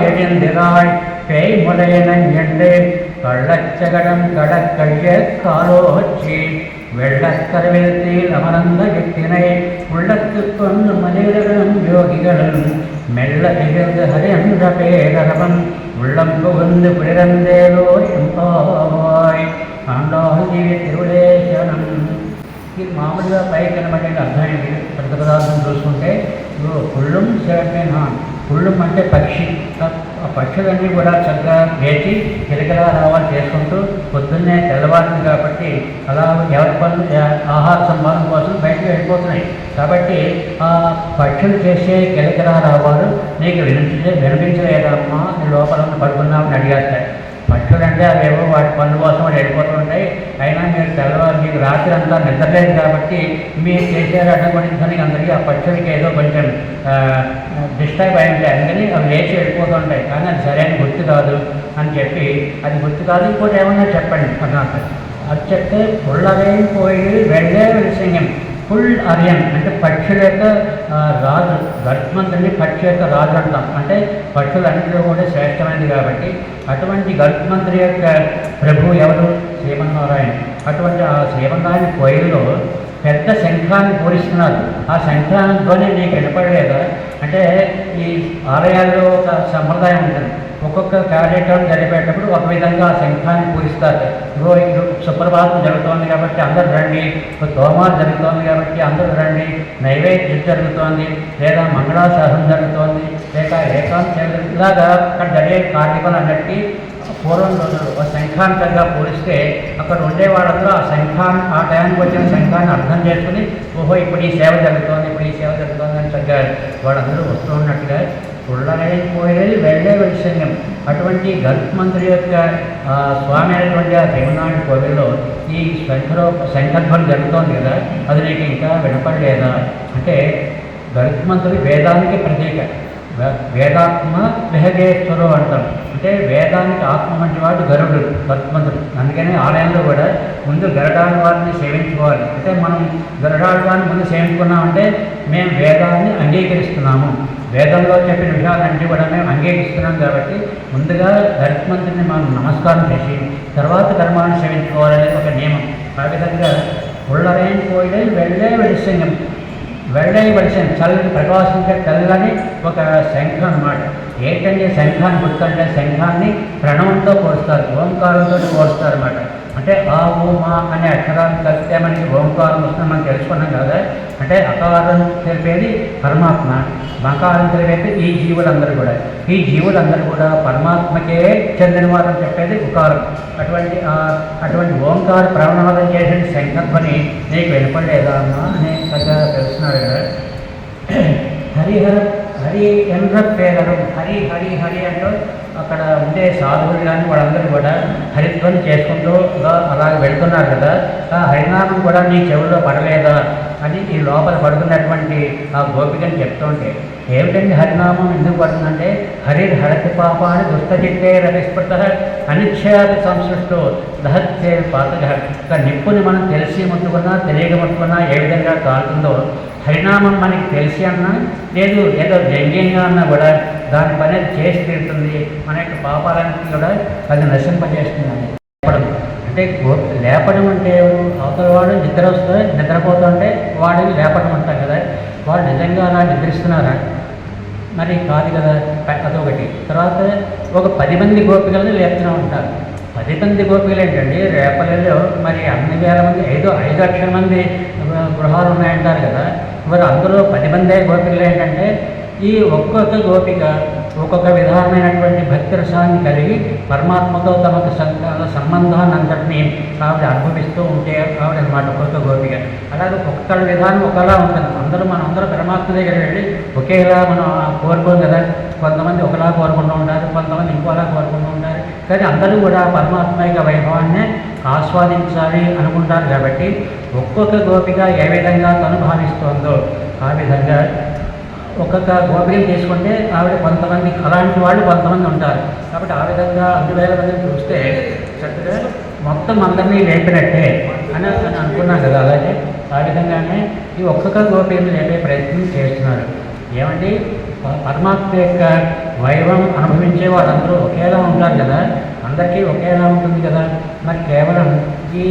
எழுந்திராய் பேய் முலையனஞ்சென்று கள்ளச்சகடம் கடற்கழிய காலோச்சி வெள்ளக்கரவிலத்தில் அமர்ந்த யுக்தினை உள்ளத்து கொண்டு மனிதர்களும் யோகிகளும் மெல்ல திகழ்ந்து ஹரியன்ற பேரரவம் உள்ளம் புகுந்து பிறந்தேலோ ఎంపాయ్ ఆండాహి తిరువులేశనం ఇది మామూలుగా పైకి కనబడే అర్థం ఏంటి పెద్ద పదార్థం చూసుకుంటే ఇదిగో కుళ్ళం సెవెంటీన్ హాన్ కుళ్ళం అంటే పక్షి ఆ పక్షులన్నీ కూడా చక్కగా లేచి కిలకిలా రావాలి చేసుకుంటూ పొద్దున్నే తెల్లవారింది కాబట్టి అలా ఎవరి పనులు ఆహార సంబంధం కోసం బయటకు వెళ్ళిపోతున్నాయి. కాబట్టి ఆ పక్షులు చేసే కిలకిలా రావాలు నీకు వినిపించలే వినిపించలేదమ్మా నీ లోపల పడుకున్నామని అడిగేస్తాయి పక్షులు అంటే అవేవో వాటి పనుల కోసం వాడు వెళ్ళిపోతూ అయినా మీరు తెల్లవారు మీకు రాత్రి అంతా నిద్రలేదు కాబట్టి మీరు చేసే అడ్డగొట్టించడానికి అందరికీ ఆ పక్షులకి ఏదో కొంచెం డిస్టర్బ్ అయి ఉంటాయి. అందుకని అవి లేచి వెళ్ళిపోతుంటాయి కానీ అది సరైన గుర్తు కాదు అని చెప్పి అది గుర్తు కాదు. ఇంకోటి ఏమన్నా చెప్పండి అన్నారు అది చెప్తే పుల్లవే పోయి వెళ్ళే విషయం ఫుల్ అరియన్ అంటే పక్షుల యొక్క రాజు గర్భమంతుడిని పక్షి యొక్క రాజు అంటాం. అంటే పక్షులన్నింటిలో కూడా శ్రేష్టమైనది కాబట్టి అటువంటి గర్భమంత్రి యొక్క ప్రభు ఎవరు? శ్రీమన్నారాయణ. అటువంటి ఆ శ్రీమన్నారాయణ కోయిల్లో పెద్ద శంఖాన్ని పూరిస్తున్నారు. ఆ శంఖాలతోనే నీకు వినపడలేదా? అంటే ఈ ఆలయాల్లో ఒక సంప్రదాయం ఉంటుంది. ఒక్కొక్క కార్యక్రమం జరిపేటప్పుడు ఒక విధంగా శంఖాన్ని పూరిస్తారు ఇగో సుప్రభాతం జరుగుతోంది కాబట్టి అందరూ రండి. ఇప్పుడు తోమాలు జరుగుతోంది కాబట్టి అందరూ రండి. నైవేద్యం జరుగుతోంది. లేదా మంగళాశాసనం జరుగుతోంది. లేక ఏకాంత ఇలాగా అక్కడ జరిగే కార్యక్రమాలన్నిటికీ పూర్వం రోజులు ఒక శంఖాంతంగా పోలిస్తే అక్కడ ఉండేవాళ్ళందరూ ఆ శంఖాన్ ఆ టైంకి వచ్చిన శంఖాన్ని అర్థం చేసుకుని ఓహో ఇప్పుడు ఈ సేవ జరుగుతోంది ఇప్పుడు ఈ సేవ జరుగుతోంది అని చక్కగా వాళ్ళందరూ వస్తూ ఉన్నట్టుగా పుల్లనే పోయేది వెళ్ళే వైశల్యం. అటువంటి గరుత్మంతుడి యొక్క స్వామి అయినటువంటి ఆ దేవనాయుడు కోవిల్లో ఈ శంఖరో శంఖధ్వని జరుగుతోంది కదా అది నీకు ఇంకా వినపడలేదా? అంటే గరుత్మంతుడి వేదానికి ప్రతీక. వేదాత్మ విహగేశ్వరు అంటాం అంటే వేదానికి ఆత్మ వంటి వాడు గరుడు గరుత్మంతుడు అందుకనే ఆలయంలో కూడా ముందు గరుడాల వారిని సేవించుకోవాలి. అంటే మనం గరుడాల వారిని ముందు సేవించుకున్నామంటే మేము వేదాన్ని అంగీకరిస్తున్నాము. వేదంలో చెప్పిన విషయాలన్నీ కూడా మేము అంగీకరిస్తున్నాం కాబట్టి ముందుగా గరుత్మంతుడిని మనం నమస్కారం చేసి తర్వాత కర్మాన్ని సేవించుకోవాలనేది ఒక నియమం. ఆ విధంగా ఉళ్ళరేం పోయి వెళ్ళే వెడిసింగం వెళ్ళని పడిసిన చల్లని ప్రకాశించే తెల్లని ఒక శంఖ అనమాట ఏంటంటే శంఖాన్ని గుర్తంటే శంఖాన్ని ప్రణవంతో కోరుస్తారు ఓంకారంతో కోరుస్తారు అనమాట అంటే ఆ ఓమా అనే అక్షరాన్ని కలిపితే మనకి ఓంకారం వస్తుంది మనం తెలుసుకున్నాం కదా. అంటే అకారం తెలిపేది పరమాత్మ. మకారం ఈ జీవులందరూ కూడా. ఈ జీవులందరూ కూడా పరమాత్మకే చెందిన వారని చెప్పేది ఉకారం. అటువంటి అటువంటి ఓంకార ప్రవణవదం చేసిన శంఖధ్వని. నీకు వినపడలేదా అమ్మా అని చక్కగా తెలుస్తున్నారు కదా హరిహర హరి ఎన్ర పేరడం హరి హరి హరి అంటూ అక్కడ ఉండే సాధువులు కానీ వాళ్ళందరూ కూడా హరిధ్వని చేసుకుంటూ అలాగ వెళ్తున్నారు కదా. ఆ హరినామం కూడా నీ చెవుల్లో పడలేదా అని ఈ లోపల పడుతున్నటువంటి ఆ గోపికని చెప్తుంటే ఏమిటండి హరినామం? ఎందుకు పడుతుందంటే హరిర్ హరతి పాపాన్ని దుష్టచిత్తే రవిస్ఫుట అనిచ్ఛాది సంసృష్టో దహత్యే పాతక ఒక నిప్పుని మనం తెలిసి ముట్టుకున్నా తెలియక ముట్టుకున్నా ఏ విధంగా కాలుతుందో హరినామం మనకి తెలిసి అన్నా లేదు ఏదో వ్యంగ్యంగా అన్నా కూడా దాని పని చేసి తీరుతుంది. మన యొక్క పాపాలన్నింటినీ కూడా అది నశింపజేస్తుందని లేపడం. అంటే లేపడం అంటే అవతల వాడు నిద్ర వస్తే నిద్రపోతుంటే వాడిని లేపడం అంటాం కదా. వాళ్ళు నిజంగా అలా నిద్రిస్తున్నారా? మరి కాదు కదా అదొకటి. తర్వాత ఒక పది మంది గోపికలను లేపుతూ ఉంటారు. పది మంది గోపికలు ఏంటండి? రేపలలో మరి అన్ని వేల మంది ఐదు ఐదు లక్షల మంది గృహాలు ఉన్నాయంటారు కదా. మరి అందులో పది మంది గోపికలు ఏంటంటే ఈ ఒక్కొక్క గోపిక ఒక్కొక్క విధానమైనటువంటి భక్తి రసాన్ని కలిగి పరమాత్మతో తమకు సం- సంబంధాన్ని అందరినీ ఆవిడ అనుభవిస్తూ ఉంటే ఆవిడ అనమాట ఒక్కొక్క గోపిక. అలాగే ఒక్కొక్కళ్ళ విధానం ఒకలా ఉంటుంది. అందరూ మనం పరమాత్మ దగ్గర వెళ్ళి ఒకేలా మనం కోరుకోం కదా. కొంతమంది ఒకలా కోరుకుంటూ ఉంటారు కొంతమంది ఇంకోలా కోరుకుంటూ ఉంటారు. కానీ అందరూ కూడా పరమాత్మ యొక్క వైభవాన్ని ఆస్వాదించాలి అనుకుంటారు కాబట్టి ఒక్కొక్క గోపిక ఏ విధంగా తను భావిస్తోందో ఆ విధంగా ఒక్కొక్క గోపికలు తీసుకుంటే ఆవిడ కొంతమంది అలాంటి వాళ్ళు కొంతమంది ఉంటారు. కాబట్టి ఆ విధంగా అన్ని వేల మందిని చూస్తే చక్కగా మొత్తం అందరినీ లేపినట్టే అని అని కదా. అలాగే ఆ విధంగానే ఈ ఒక్కొక్క గోపికను లేపే ప్రయత్నం చేస్తున్నారు. ఏమండి? పరమాత్మ యొక్క వైభవం అనుభవించే వాళ్ళందరూ ఒకేలా ఉంటారు కదా? అందరికీ ఒకేలా ఉంటుంది కదా? మరి కేవలం ఈ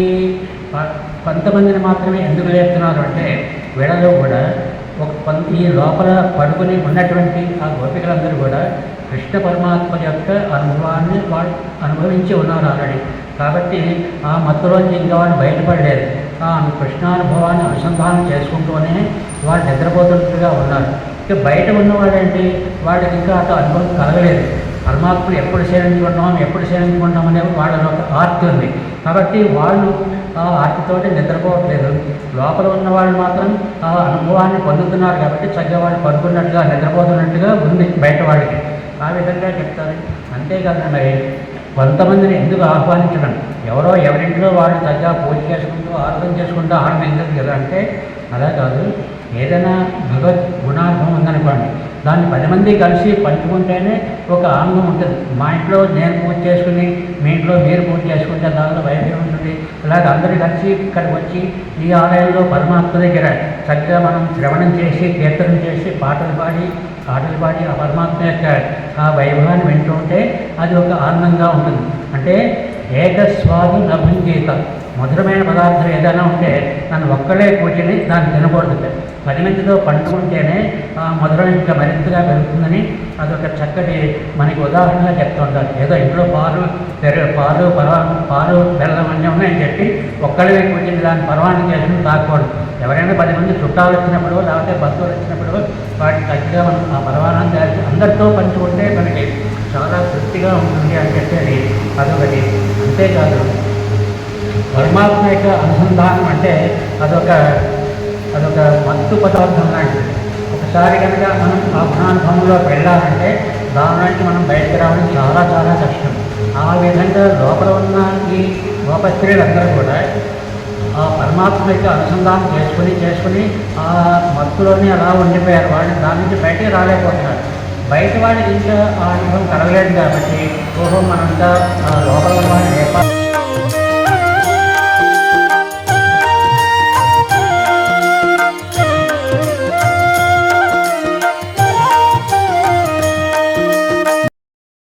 కొంతమందిని మాత్రమే ఎందుకు లేపుతున్నారు అంటే వీళ్ళలో కూడా ఒక కొంత ఈ లోపల పడుకుని ఉన్నటువంటి ఆ గోపికలందరూ కూడా కృష్ణ పరమాత్మ యొక్క అనుభవాన్ని వాళ్ళు అనుభవించి ఉన్నారు ఆల్రెడీ. కాబట్టి ఆ మత్తులోంచి ఇంకా వాళ్ళు బయటపడలేదు. ఆ కృష్ణానుభవాన్ని అనుసంధానం చేసుకుంటూనే వాళ్ళు నిద్రపోతున్నట్టుగా ఉన్నారు. ఇక బయట ఉన్నవాడేంటి వాళ్ళకి ఇంకా అటు అనుభవం కలగలేదు. పరమాత్మను ఎప్పుడు సేవించుకుంటాం ఎప్పుడు సేవించుకుంటాం అనే ఒక ఆర్తి ఉంది. కాబట్టి వాళ్ళు ఆ ఆర్తితోటి నిద్రపోవట్లేదు. లోపల ఉన్న వాళ్ళు మాత్రం ఆ అనుభవాన్ని పొందుతున్నారు కాబట్టి చక్కగా వాళ్ళు పడుకున్నట్టుగా నిద్రపోతున్నట్టుగా ఉంది బయట వాళ్ళకి. ఆ విధంగా చెప్తారు. అంతేకాదు మరి కొంతమందిని ఎందుకు ఆహ్వానించడం? ఎవరో ఎవరింట్లో వాళ్ళు చక్కగా పూజ చేసుకుంటూ ఆరాధన చేసుకుంటూ ఆనందించదు కదా అంటే అలా కాదు. ఏదైనా భగవత్ గుణానుభవం ఉందనుకోండి దాన్ని పది మంది కలిసి పంచుకుంటేనే ఒక ఆనందం ఉంటుంది. మా ఇంట్లో నేను పూజ చేసుకుని మీ ఇంట్లో మీరు పూజ చేసుకుంటే దానిలో వైద్యం ఉంటుంది. ఇలాగ అందరూ కలిసి ఇక్కడికి వచ్చి ఈ ఆలయంలో పరమాత్మ దగ్గర చక్కగా మనం శ్రవణం చేసి కీర్తనం చేసి పాటలు పాడి పాటలు పాడి ఆ పరమాత్మ యొక్క ఆ వైభవాన్ని వింటూ ఉంటే అది ఒక ఆనందంగా ఉంటుంది. అంటే ఏకస్వాది నభుంజీత మధురమైన పదార్థం ఏదైనా ఉంటే నన్ను ఒక్కడే కూర్చొని దాన్ని తినకూడదు. పరిమితితో పండుకుంటేనే ఆ మధురం ఇంకా మరింతగా పెరుగుతుందని అదొక చక్కటి మనకి ఉదాహరణగా చెప్తుంటారు ఏదో ఇంట్లో పాలు పెరుగు పాలు పరవా పాలు బెల్లం అన్నీ ఉన్నాయని చెప్పి ఒక్కడే కూర్చొని దాన్ని పర్వాన్ని చేసుకుని తాకూడదు ఎవరైనా పది మంది చుట్టాలు వచ్చినప్పుడు లేకపోతే బంధువులు వచ్చినప్పుడు వాటిని చక్కగా మనం ఆ పరవానాన్ని తయారు అందరితో పంచుకుంటే మనకి చాలా తృప్తిగా ఉంటుంది అని చెప్పేది అదొకటి. అంతేకాదు పరమాత్మ యొక్క అనుసంధానం అంటే అదొక అదొక మత్తు పదార్థం లాంటిది. ఒకసారి కనుక మనం ఆ గుణానుభవంలోకి వెళ్ళాలంటే దాని నుంచి మనం బయటకు రావడం చాలా చాలా కష్టం. ఆ విధంగా లోపల ఉన్న ఈ గోపస్త్రీలందరూ కూడా ఆ పరమాత్మ యొక్క అనుసంధానం చేసుకుని చేసుకుని ఆ మత్తులోనే అలా ఉండిపోయారు. వాళ్ళు దాని నుంచి బయటికి రాలేకపోతున్నారు. బయట వాడి ఇంట్లో ఆ అనుభవం కలగలేదు కాబట్టి ఓహో మనంతా లోపల ఉన్న